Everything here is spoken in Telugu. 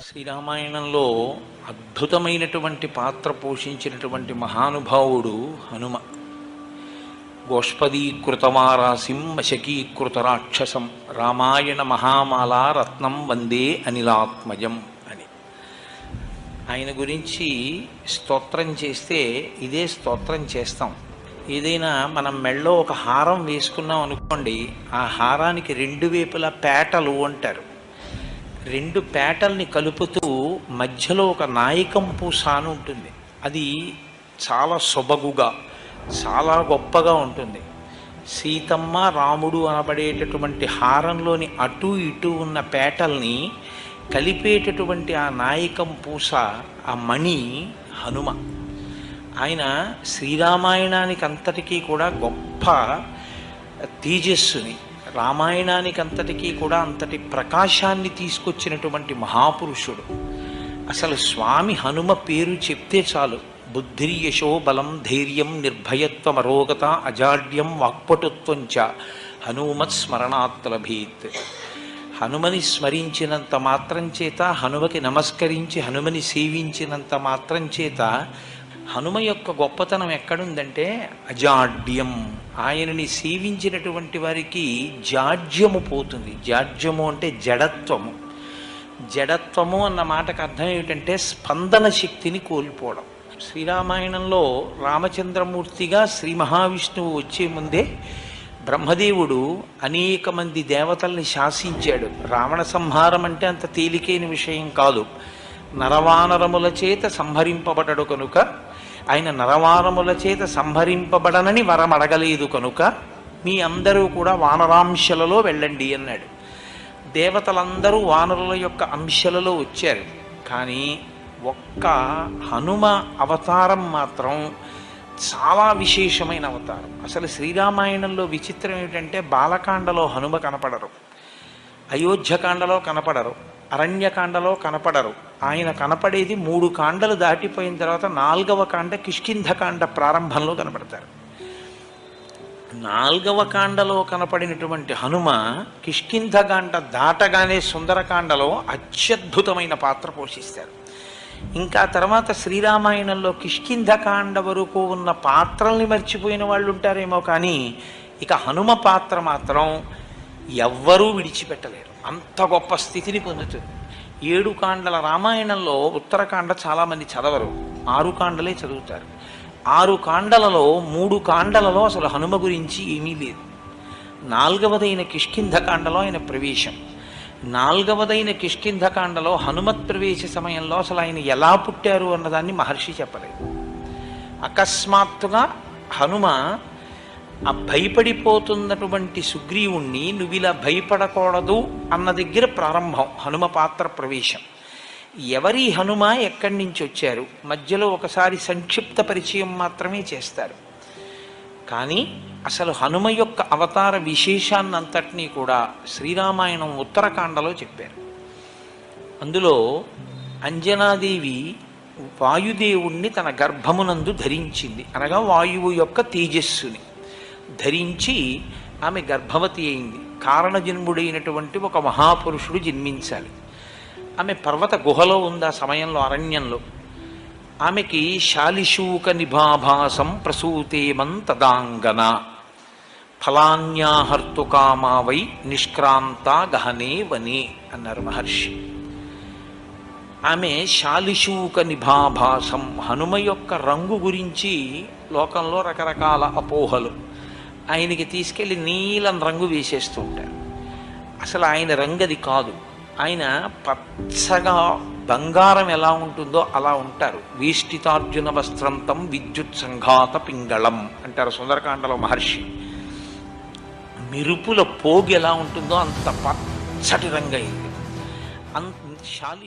శ్రీరామాయణంలో అద్భుతమైనటువంటి పాత్ర పోషించినటువంటి మహానుభావుడు హనుమ. గోష్పదీకృతమారాసిం వశకీకృత రాక్షసం రామాయణ మహామాల రత్నం వందే అనిలాత్మజం అని. ఆయన గురించి స్తోత్రం చేస్తే ఇదే స్తోత్రం చేస్తాం. ఏదైనా మనం మెళ్ళో ఒక హారం వేసుకున్నాం అనుకోండి ఆ హారానికి రెండు వేపుల పేటలు అంటారు. రెండు పేటల్ని కలుపుతూ మధ్యలో ఒక నాయకం పూస అని ఉంటుంది. అది చాలా సొబగుగా చాలా గొప్పగా ఉంటుంది. సీతమ్మ రాముడు అనబడేటటువంటి హారంలోని అటు ఇటు ఉన్న పేటల్ని కలిపేటటువంటి ఆ నాయకం పూస ఆ మణి హనుమ. ఆయన శ్రీరామాయణానికి అంతటికీ కూడా గొప్ప తేజస్సుని రామాయణానికి అంతటికీ కూడా అంతటి ప్రకాశాన్ని తీసుకొచ్చినటువంటి మహాపురుషుడు. అసలు స్వామి హనుమ పేరు చెప్తే చాలు. బుద్ధిర్యశో బలం ధైర్యం నిర్భయత్వం అరోగత అజాడ్యం వాక్పటుత్వం చ హనుమత్ స్మరణాత్లభీత్. హనుమని స్మరించినంత మాత్రం చేత హనుమకి నమస్కరించి హనుమని సేవించినంత మాత్రం చేత హనుమ యొక్క గొప్పతనం ఎక్కడుందంటే అజాడ్యం. ఆయనని సేవించినటువంటి వారికి జాడ్యము పోతుంది. జాడ్యము అంటే జడత్వము. జడత్వము అన్న మాటకు అర్థం ఏమిటంటే స్పందన శక్తిని కోల్పోవడం. శ్రీరామాయణంలో రామచంద్రమూర్తిగా శ్రీ మహావిష్ణువు వచ్చే ముందే బ్రహ్మదేవుడు అనేక మంది దేవతల్ని శాసించాడు. రావణ సంహారం అంటే అంత తేలికైన విషయం కాదు. నరవానరముల చేత సంహరింపబడడు కనుక ఆయన నరవారముల చేత సంహరింపబడనని వరం అడగలేదు కనుక మీ అందరూ కూడా వానరాంశలలో వెళ్ళండి అన్నాడు. దేవతలందరూ వానరుల యొక్క అంశలలో వచ్చారు. కానీ ఒక్క హనుమ అవతారం మాత్రం చాలా విశేషమైన అవతారం. అసలు శ్రీరామాయణంలో విచిత్రం ఏమిటంటే బాలకాండలో హనుమ కనపడరు. అయోధ్యకాండలో కనపడరు. అరణ్యకాండలో కనపడరు. ఆయన కనపడేది మూడు కాండలు దాటిపోయిన తర్వాత నాలుగవ కాండ కిష్కింధకాండ ప్రారంభంలో కనపడతారు. నాల్గవ కాండలో కనపడినటువంటి హనుమ కిష్కింధకాండ దాటగానే సుందరకాండలో అత్యద్భుతమైన పాత్ర పోషిస్తారు. ఇంకా తర్వాత శ్రీరామాయణంలో కిష్కింధకాండ వరకు ఉన్న పాత్రల్ని మర్చిపోయిన వాళ్ళు ఉంటారేమో కానీ ఇక హనుమ పాత్ర మాత్రం ఎవ్వరూ విడిచిపెట్టలేరు. అంత గొప్ప స్థితిని పొందుతుంది. ఏడు కాండల రామాయణంలో ఉత్తరకాండ చాలామంది చదవరు. ఆరు కాండలే చదువుతారు. ఆరు కాండలలో మూడు కాండలలో అసలు హనుమ గురించి ఏమీ లేదు. నాలుగవదైన కిష్కింధకాండలో ఆయన ప్రవేశం. నాలుగవదైన కిష్కింధకాండలో హనుమత్ ప్రవేశ సమయంలో అసలు ఆయన ఎలా పుట్టారు అన్నదాన్ని మహర్షి చెప్పలేదు. అకస్మాత్తుగా హనుమ ఆ భయపడిపోతున్నటువంటి సుగ్రీవుణ్ణి నువ్వు ఇలా భయపడకూడదు అన్న దగ్గర ప్రారంభం హనుమ పాత్ర ప్రవేశం. ఎవరి హనుమ ఎక్కడి నుంచి వచ్చారు? మధ్యలో ఒకసారి సంక్షిప్త పరిచయం మాత్రమే చేస్తారు. కానీ అసలు హనుమ యొక్క అవతార విశేషాన్నంతటినీ కూడా శ్రీరామాయణం ఉత్తరకాండలో చెప్పారు. అందులో అంజనాదేవి వాయుదేవుణ్ణి తన గర్భమునందు ధరించింది. అనగా వాయువు యొక్క తేజస్సుని. ధరించి ఆమె గర్భవతి అయింది. కారణజన్ముడైనటువంటి ఒక మహాపురుషుడు జన్మించాలి. ఆమె పర్వత గుహలో ఉంది ఆ సమయంలో అరణ్యంలో. ఆమెకి శాలిశూక నిభాభాసం ప్రసూతేమం తదాంగన. ఫలాన్యాహర్తుకామావై నిష్క్రాంత గహనే వనే అన్నారు మహర్షి. ఆమె శాలిశూక నిభాభాసం హనుమ యొక్క రంగు గురించి లోకంలో రకరకాల అపోహలు. ఆయనకి తీసుకెళ్ళి నీలం రంగు వేసేస్తూ ఉంటారు. అసలు ఆయన రంగు అది కాదు. ఆయన పచ్చగా బంగారం ఎలా ఉంటుందో అలా ఉంటారు. వీష్టితార్జున వస్త్రంతం విద్యుత్ సంఘాత పింగళం అంటారు సుందరకాండలో మహర్షి. మెరుపుల పోగు ఎలా ఉంటుందో అంత పచ్చటి రంగు అయింది అంత శాలి